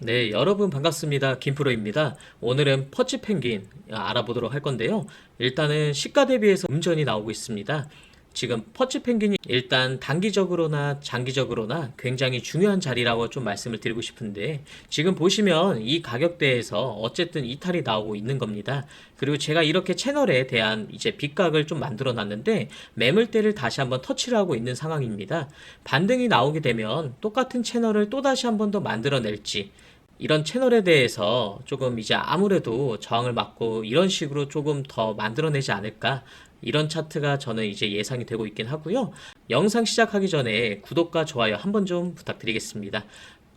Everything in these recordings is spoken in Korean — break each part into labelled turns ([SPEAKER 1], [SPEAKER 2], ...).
[SPEAKER 1] 네, 여러분 반갑습니다. 김프로입니다. 오늘은 퍼치 펭귄 알아보도록 할 건데요. 일단은 시가 대비해서 음전이 나오고 있습니다. 지금 퍼치 펭귄이 일단 단기적으로나 장기적으로나 굉장히 중요한 자리라고 좀 말씀을 드리고 싶은데 지금 보시면 이 가격대에서 어쨌든 이탈이 나오고 있는 겁니다. 그리고 제가 이렇게 채널에 대한 이제 빗각을 좀 만들어 놨는데 매물대를 다시 한번 터치를 하고 있는 상황입니다. 반등이 나오게 되면 똑같은 채널을 또 다시 한 번 더 만들어 낼지 이런 채널에 대해서 조금 이제 아무래도 저항을 맞고 이런 식으로 조금 더 만들어내지 않을까 이런 차트가 저는 이제 예상이 되고 있긴 하고요. 영상 시작하기 전에 구독과 좋아요 한번 좀 부탁드리겠습니다.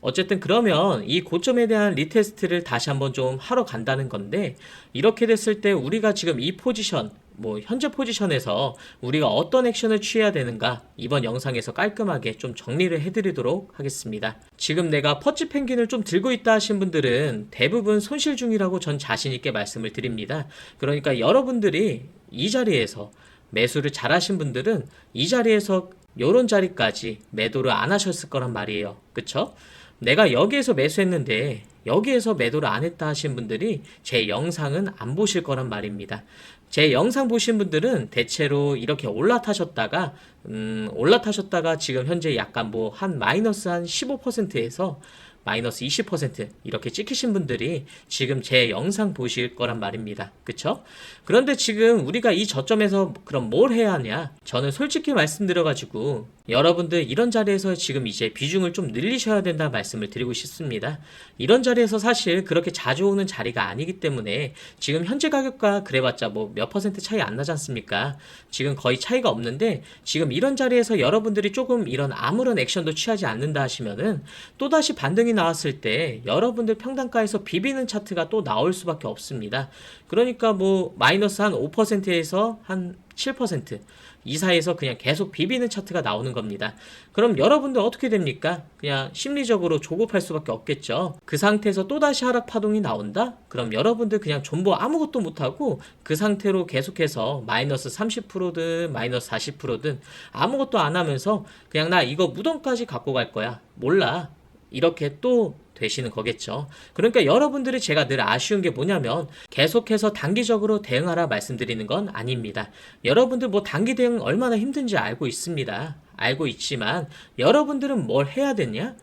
[SPEAKER 1] 어쨌든 그러면 이 고점에 대한 리테스트를 다시 한번 좀 하러 간다는 건데 이렇게 됐을 때 우리가 지금 이 포지션 뭐 현재 포지션에서 우리가 어떤 액션을 취해야 되는가 이번 영상에서 깔끔하게 좀 정리를 해드리도록 하겠습니다. 지금 내가 퍼치 펭귄을 좀 들고 있다 하신 분들은 대부분 손실 중이라고 전 자신 있게 말씀을 드립니다. 그러니까 여러분들이 이 자리에서 매수를 잘 하신 분들은 이 자리에서 요런 자리까지 매도를 안 하셨을 거란 말이에요. 그쵸? 내가 여기에서 매수했는데 여기에서 매도를 안 했다 하신 분들이 제 영상은 안 보실 거란 말입니다. 제 영상 보신 분들은 대체로 이렇게 올라타셨다가 음, 올라타셨다가 지금 현재 약간 뭐 한 마이너스 한 15%에서 마이너스 20% 이렇게 찍히신 분들이 지금 제 영상 보실 거란 말입니다. 그쵸? 그런데 지금 우리가 이 저점에서 그럼 뭘 해야 하냐? 저는 솔직히 말씀드려가지고 여러분들 이런 자리에서 지금 이제 비중을 좀 늘리셔야 된다 말씀을 드리고 싶습니다. 이런 자리에서 사실 그렇게 자주 오는 자리가 아니기 때문에 지금 현재 가격과 그래봤자 뭐 몇 퍼센트 차이 안 나지 않습니까? 지금 거의 차이가 없는데 지금 이런 자리에서 여러분들이 조금 이런 아무런 액션도 취하지 않는다 하시면은 또다시 반등이 나왔을 때 여러분들 평단가에서 비비는 차트가 또 나올 수밖에 없습니다. 그러니까 뭐 마이너스 한 5%에서 한 7%. 이 사이에서 그냥 계속 비비는 차트가 나오는 겁니다. 그럼 여러분들 어떻게 됩니까? 그냥 심리적으로 조급할 수밖에 없겠죠. 그 상태에서 또다시 하락 파동이 나온다? 그럼 여러분들 그냥 전부 아무것도 못하고 그 상태로 계속해서 마이너스 30%든 마이너스 40%든 아무것도 안 하면서 그냥 나 이거 무덤까지 갖고 갈 거야. 몰라. 이렇게 또 되시는 거겠죠. 그러니까 여러분들이 제가 늘 아쉬운 게 뭐냐면 계속해서 단기적으로 대응하라 말씀드리는 건 아닙니다. 여러분들 뭐 단기 대응 얼마나 힘든지 알고 있습니다. 알고 있지만 여러분들은 뭘 해야 되냐?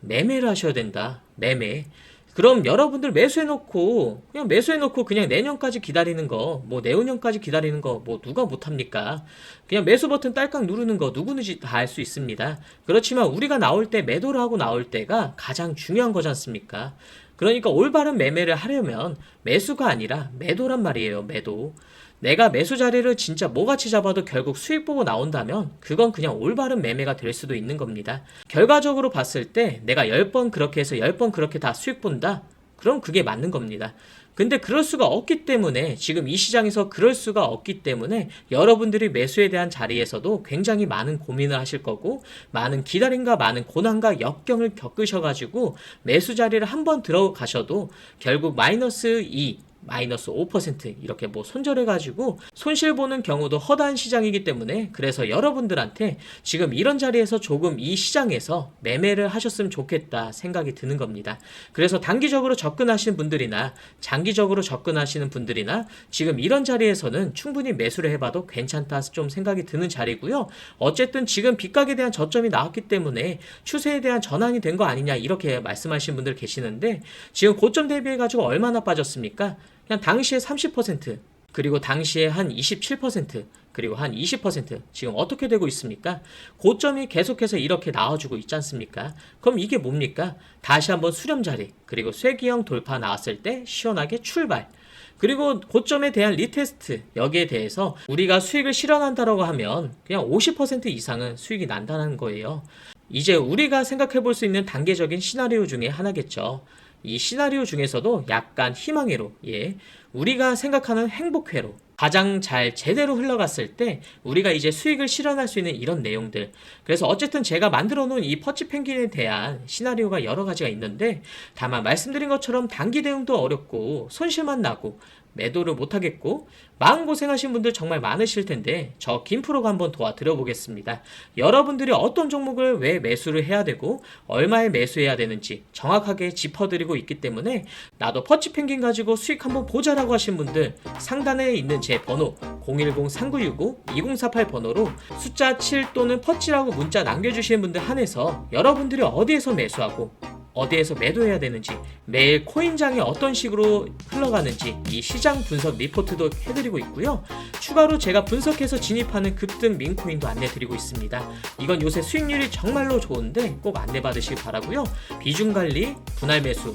[SPEAKER 1] 매매를 하셔야 된다. 매매. 그럼 여러분들 매수해놓고 그냥 매수해놓고 그냥 내년까지 기다리는 거, 뭐 내후년까지 기다리는 거, 뭐 누가 못합니까? 그냥 매수 버튼 딸깍 누르는 거 누구든지 다할수 있습니다. 그렇지만 우리가 나올 때 매도를 하고 나올 때가 가장 중요한 거지 않습니까? 그러니까 올바른 매매를 하려면 매수가 아니라 매도란 말이에요. 매도. 내가 매수 자리를 진짜 뭐같이 잡아도 결국 수익 보고 나온다면 그건 그냥 올바른 매매가 될 수도 있는 겁니다. 결과적으로 봤을 때 내가 10번 그렇게 해서 10번 그렇게 다 수익 본다? 그럼 그게 맞는 겁니다. 근데 그럴 수가 없기 때문에 지금 이 시장에서 그럴 수가 없기 때문에 여러분들이 매수에 대한 자리에서도 굉장히 많은 고민을 하실 거고 많은 기다림과 많은 고난과 역경을 겪으셔가지고 매수 자리를 한번 들어가셔도 결국 마이너스 2 마이너스 5% 이렇게 뭐 손절해가지고 손실 보는 경우도 허다한 시장이기 때문에 그래서 여러분들한테 지금 이런 자리에서 조금 이 시장에서 매매를 하셨으면 좋겠다 생각이 드는 겁니다. 그래서 단기적으로 접근하시는 분들이나 장기적으로 접근하시는 분들이나 지금 이런 자리에서는 충분히 매수를 해봐도 괜찮다 좀 생각이 드는 자리고요. 어쨌든 지금 빗각에 대한 저점이 나왔기 때문에 추세에 대한 전환이 된 거 아니냐 이렇게 말씀하시는 분들 계시는데 지금 고점 대비해 가지고 얼마나 빠졌습니까? 그냥 당시에 30% 그리고 당시에 한 27% 그리고 한 20% 지금 어떻게 되고 있습니까? 고점이 계속해서 이렇게 나와주고 있지 않습니까? 그럼 이게 뭡니까? 다시 한번 수렴 자리 그리고 쇠기형 돌파 나왔을 때 시원하게 출발 그리고 고점에 대한 리테스트 여기에 대해서 우리가 수익을 실현한다라고 하면 그냥 50% 이상은 수익이 난다는 거예요. 이제 우리가 생각해 볼 수 있는 단계적인 시나리오 중에 하나겠죠. 이 시나리오 중에서도 약간 희망회로, 예. 우리가 생각하는 행복회로, 가장 잘 제대로 흘러갔을 때 우리가 이제 수익을 실현할 수 있는 이런 내용들. 그래서 어쨌든 제가 만들어 놓은 이 퍼치 펭귄에 대한 시나리오가 여러 가지가 있는데 다만 말씀드린 것처럼 단기 대응도 어렵고 손실만 나고 매도를 못 하겠고 마음 고생하신 분들 정말 많으실 텐데 저 김프로가 한번 도와드려 보겠습니다. 여러분들이 어떤 종목을 왜 매수를 해야 되고 얼마에 매수해야 되는지 정확하게 짚어드리고 있기 때문에 나도 퍼치 펭귄 가지고 수익 한번 보자라고 하신 분들 상단에 있는 제 번호 010-3965-2048 번호로 숫자 7 또는 퍼치라고 문자 남겨주시는 분들 한해서 여러분들이 어디에서 매수하고 어디에서 매도해야 되는지 매일 코인장이 어떤 식으로 흘러가는지 이 시장 분석 리포트도 해드리고 있고요. 추가로 제가 분석해서 진입하는 급등 민코인도 안내드리고 있습니다. 이건 요새 수익률이 정말로 좋은데 꼭 안내 받으시기 바라고요. 비중 관리, 분할 매수,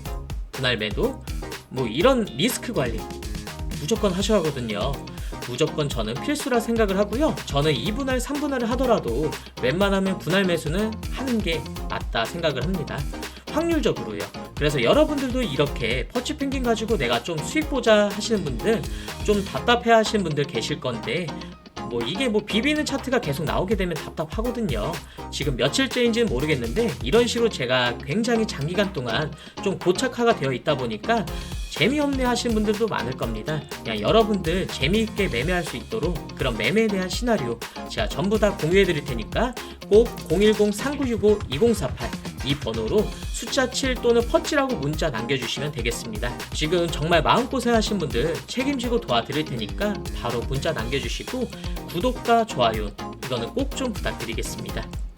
[SPEAKER 1] 분할 매도, 뭐 이런 리스크 관리 무조건 하셔야 하거든요. 무조건 저는 필수라 생각을 하고요. 저는 2분할, 3분할을 하더라도 웬만하면 분할 매수는 하는 게 맞다 생각을 합니다. 확률적으로요. 그래서 여러분들도 이렇게 퍼치 펭귄 가지고 내가 좀 수익 보자 하시는 분들, 좀 답답해 하시는 분들 계실 건데, 뭐 이게 뭐 비비는 차트가 계속 나오게 되면 답답하거든요. 지금 며칠째인지는 모르겠는데 이런 식으로 제가 굉장히 장기간 동안 좀 고착화가 되어 있다 보니까 재미없네 하시는 분들도 많을 겁니다. 그냥 여러분들 재미있게 매매할 수 있도록 그런 매매에 대한 시나리오 제가 전부 다 공유해 드릴 테니까 꼭 010-3965-2048 이 번호로 숫자 7 또는 퍼치라고 문자 남겨주시면 되겠습니다. 지금 정말 마음고생 하신 분들 책임지고 도와드릴 테니까 바로 문자 남겨주시고 구독과 좋아요 이거는 꼭 좀 부탁드리겠습니다.